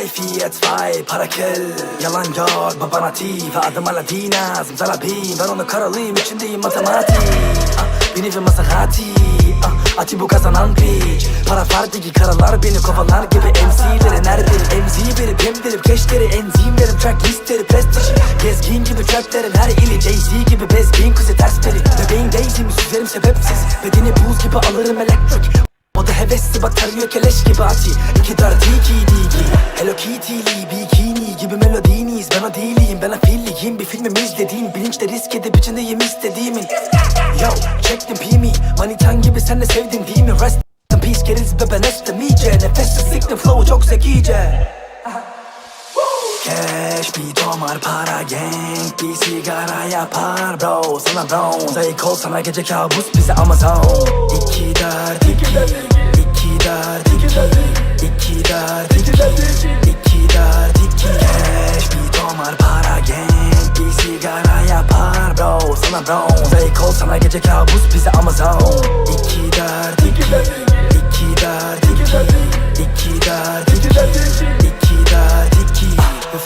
Vier, zwei, para kill Yalan yok baba natif Adım Aladina Zimzalabim Ben onu karalıyım içindeyim matematik ah, Bir nevi Maserati. Ah, Ati bu kazanan piç. Para fardaki karalar beni kovalar gibi. MC'leri nerede? MC verip hem delip keşleri Enzimlerim track listleri prestij Gezgin gibi traplerin her ili Jay-Z gibi bezgin. Kuzi ters beri Bebeğin Daisy'mi süzerim sebepsiz. Bedeni buz gibi alırım elektrik hevesli bak keleş gibi ati. İki dar tiki digi Hello Kitty'li bikini gibi melodiniyiz Ben o değilim ben afilliyim. Bir filmimi izlediğim bilinçle risk edip içindeyim istediğimin. Yo çektim pimi Manitan gibi sen de sevdin değil mi? Rest in peace geriliz be ben estemeyece Nefessiz siktim flow çok zekice. Cash bir domar para gang Bir sigara yapar bro. Sana brown Zayık ol sana gece kabus bize Amazon. İki dert iki İki dert iki İki dert iki İki dert iki Cash bir domar para gang Bir sigara yapar bro. Sana brown Zayık ol sana gece kabus bize Amazon. İki dert iki İki dert iki İki dert iki İki dert iki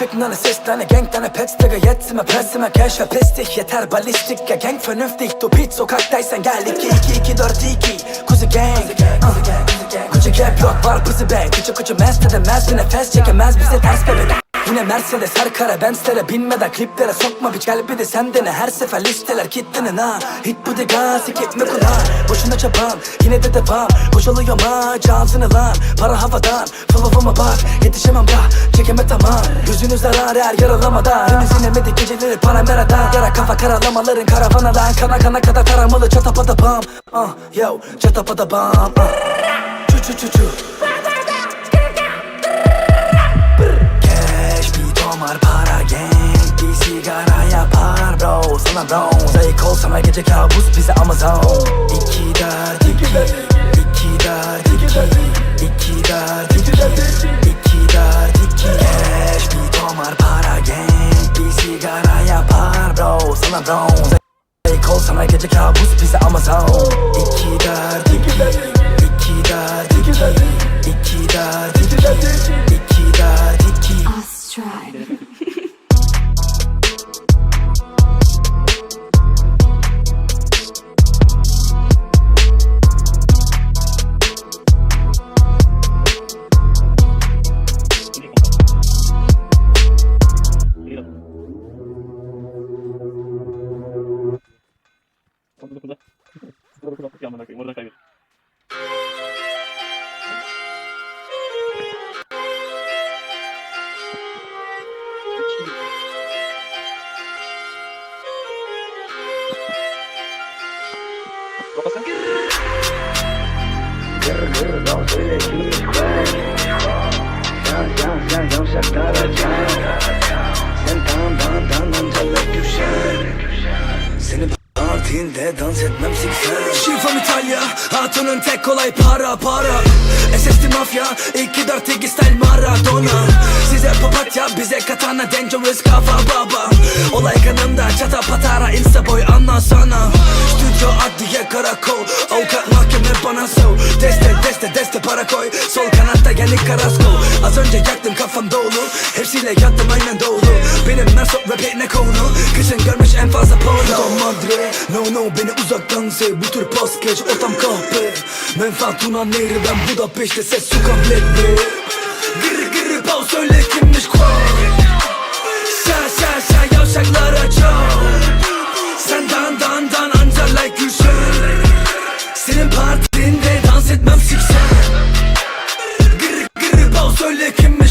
Ficken ses deine Gang, deine Pets, Digga Jetzt Presse, mehr Cash, verpiss dich Yeter ballistik, Gang vernünftig Du Pit, sokaktaysan gel 2 2 2 4 2 Kuzi Gang, uh. Kuzi Gap yok var pussy bang Küçük küçük mest edemez bir nefes çekemez bize ters bebek Yine Mercedes her kara Benz'lere binmeden kliplere sokma bir de sen dene. Her sefer listeler kitlenin ha Hit bu de gaz gitme kulağa Boşuna çaban yine de devam. Boşalıyor maç ağzını lan. Para havadan flow'uma bak. Yetişemem da çekeme tamam. Gözünü zarar er yaralamadan. Henüz inemedik geceleri Panamera'dan Yara kafa karalamaların karavana lan. Kana kana kadar taramalı çatapada bam. Ah yo çatapada bam. Ah. Çu çu çu çu brown Zayık ol sana gece kabus bize Amazon. İki dert iki İki dert iki İki dert iki İki dert iki Cash bir domar para gang Bir sigara yapar bro Sana brown Zayık ol sana gece kabus bize Amazon. İki dert iki İki dert iki İki dert iki İki dert iki Astride. Yavşaklara can Sen dan dan dan ancak düşer Senin partinde dans etmem siksen Şifam İtalya Hatunun tek kolay para para. SSD mafya 2 4 2 style Maradona. Size papatya bize katana dangerous kafa baba. Olay kanımda çata patara insta boy anlasana Stüdyo adliye karakol Avukat mahkeme bana sov Deste deste deste para koy. Sol kanatta gelik karasko Az önce yaktım kafam dolu. Hepsiyle yattım aynen doğru. Benim Merso rap ne konu? Kışın görmüş en fazla polo Madre. No no beni uzaktan sev. Bu tür pas geç ortam kahpe. Menfaat Tunan nehri ben Budapeşte ses su kabletli Gırı gırı pav söyle kimmiş kual Şa şa şa yavşaklara çok Sen dan dan dan anca like Gülşen. Senin partinde dans etmem siksen. Gırı gırı pav söyle kimmiş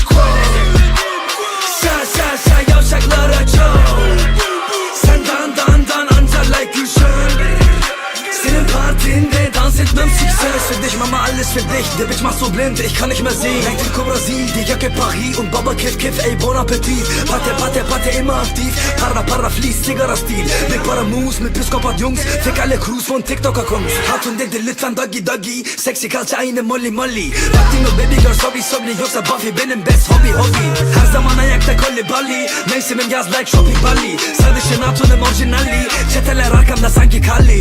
für dich Der Bitch macht so blind, ich kann nicht mehr sehen Hängt in Brasil, die Jacke Paris Und Baba kiff, kiff, ey, bon Appetit. Pate, pate, pate, immer aktiv Para, para, fließt, Zigarra-Stil Big para Moves mit Psikopat-Jungs Fick alle Crews von TikToker-Kunst Hatun dedi lütfen doggy doggy. Sexy kalça aynı molly molly. Baktın o baby girl sorry sorry Yoksa Buffy benim best hobby hobby. Her zaman ayakta kolli balli Mevsimim yaz like shopping balli Sarışın hatunum orijinali Çeteler arkamda sanki kalli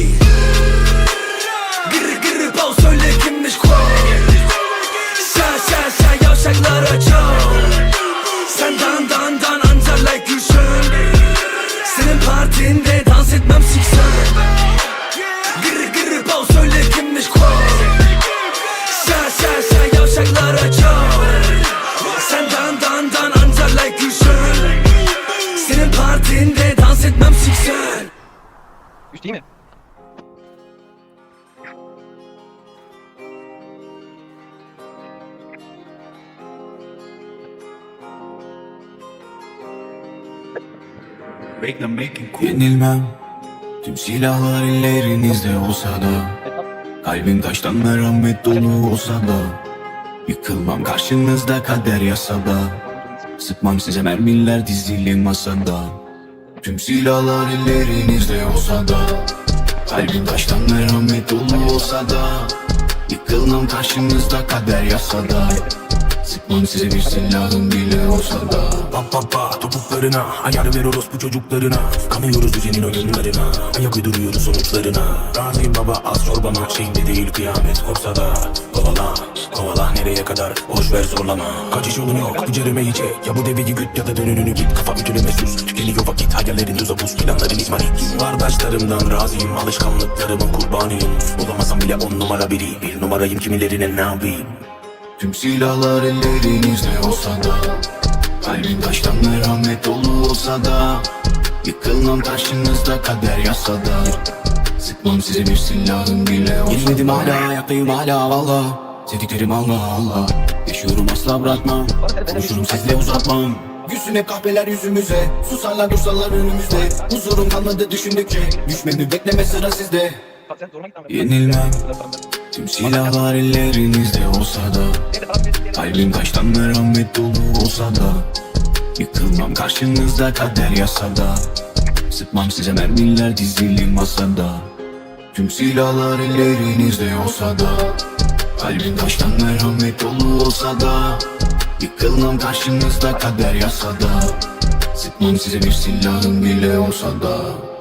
Üst değil mi? Yenilmem. Tüm silahlar ellerinizde olsa da Kalbim taştan merhamet dolu olsa da Yıkılmam karşınızda kader yasa da. Sıkmam size mermiler dizili masada Tüm silahlar ellerinizde olsa da Kalbim taştan merhamet dolu olsa da Yıkılmam karşınızda kader yasa da Sıkmam size bir silahım bile olsa da. Pa pa pa topuklarına Ayar ver orospu çocuklarına. Kanıyoruz düzenin oyunlarına Ayak uyduruyoruz sonuçlarına. Razıyım baba az çorbama Şimdi değil kıyamet kopsa da. Kovala kovala nereye kadar? Boş ver zorlama. Kaçış yolun yok bu cerime yiyecek Ya bu deveyi güt ya da dönününü git Kafa ütüleme sus Tükeniyor vakit Hayallerin tuza buz. Planların izmarit. Kardeşlerimden razıyım Alışkanlıklarımın kurbanıyım. Olamasam bile on numara biri. Bir numarayım kimilerine ne yapayım Tüm silahlar ellerinizde olsa da Kalbim taştan merhamet dolu olsa da Yıkılmam karşınızda kader yasa da. Sıkmam size bir silahım bile olsa Yenilmedim hala ayaktayım hala valla. Sevdiklerim Allah Allah. Yaşıyorum asla bırakmam. Konuşurum sizle uzatmam. Gülsün hep kahveler yüzümüze. Susarlar dursalar önümüzde. Huzurum kalmadı düşündükçe. Düşmemi bekleme sıra sizde. Yenilmem Tüm silahlar ellerinizde olsa da Kalbim taştan merhamet dolu olsa da Yıkılmam karşınızda kader yasa da Sıkmam size mermiler dizili masada. Tüm silahlar ellerinizde olsa da Kalbim taştan merhamet dolu olsa da Yıkılmam karşınızda kader yasa da Sıkmam size bir silahım bile olsa da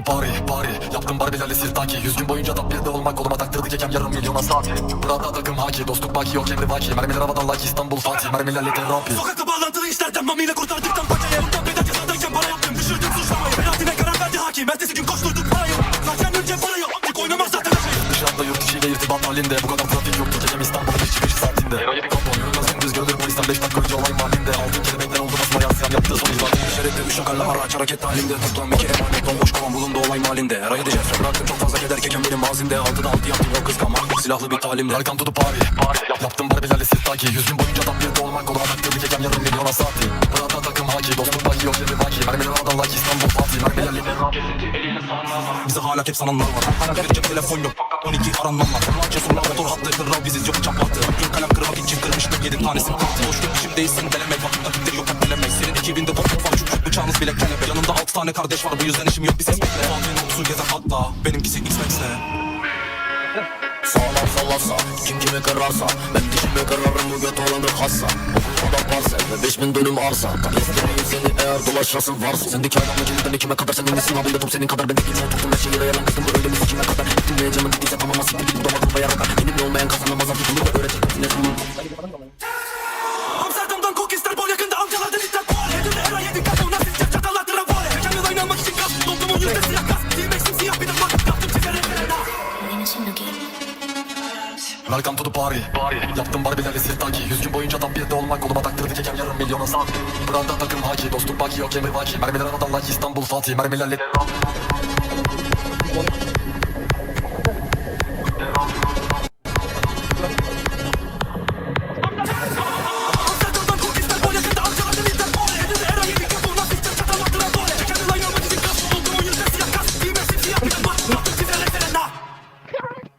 The party, party Yaptım barbilerle sirtaki. Yüz gün boyunca da bir de olmak Koluma taktırdı. Kekem yarım milyona saati Burada takım haki Dostluk baki yok emri vaki. Mermiler havadan like İstanbul Fatih. Mermilerle terapi. Sokakta bağlantılı işlerden mamiyle kurtardıktan paçaya Ondan bedel cezadayken para yaptım. Düşürdüm suçlamayı. Beratine karar verdi hakim. Ertesi gün koşturduk parayı. Zaten önce parayı. Artık oynamaz zaten. Dışarıda yurt içiyle irtibat halinde. Bu kadar üç şakarla araç hareket halinde. Toplam iki emanet bomboş kovan bulundu olay mahallinde Her ay edeceğiz. Bıraktım çok fazla keder keken benim mazimde. Altıda altı yaptım yok kıskanmak Silahlı bir talimde Welcome to the party, party Yaptım barbilerle sirtaki Yüz gün boyunca da bir de olmak Koluma taktırdı kekem yarım milyona saati Burada takım haki Dostluk baki yok emri vaki Mermiler havadan like İstanbul Fatih. Mermilerle Bize hala hep sananlar var. Verecek telefon yok. 12 aranmam var. Cesurlar motor hattı kırrav biziz yok çaplattı Gün kalem kırmak için kırmıştık yedi tanesini kalktı Boş geçmişim değilsin delemek Vakit nakittir yok hep delemek Senin ekibinde bot var çünkü bıçağınız bile kelebek Yanımda altı tane kardeş var bu yüzden işim yok. Bir ses bekle Fahri'nin otuzu gezer hatta. Benimkisi X-Max'le Sağlam sallarsa Kim kimi kırarsa Ben dişimi kırarım bu göt olanı hassa Okulda parsel ve beş bin dönüm arsa. Kafestireyim seni eğer dolaşasın varsa. Sendeki adamla cilden ikime kadar Senin nesin abinde top senin kadar Ben de kimse tuttum her şehire yalan kızdım Bu öyle mi sikime kadar. Gittim ve canım gittiyse tamam asiktir git Budamadım ve yarakar Benimle olmayan kazanamaz artık Bunu da öğretecek ne zaman Party, party Yaptım barbilerle sirtaki Yüz gün boyunca de olmak Koluma taktırdı. Kekem yarım milyona saati Burada takım haki. Dostluk baki yok emri vaki Mermiler like İstanbul Fatih. Mermilerle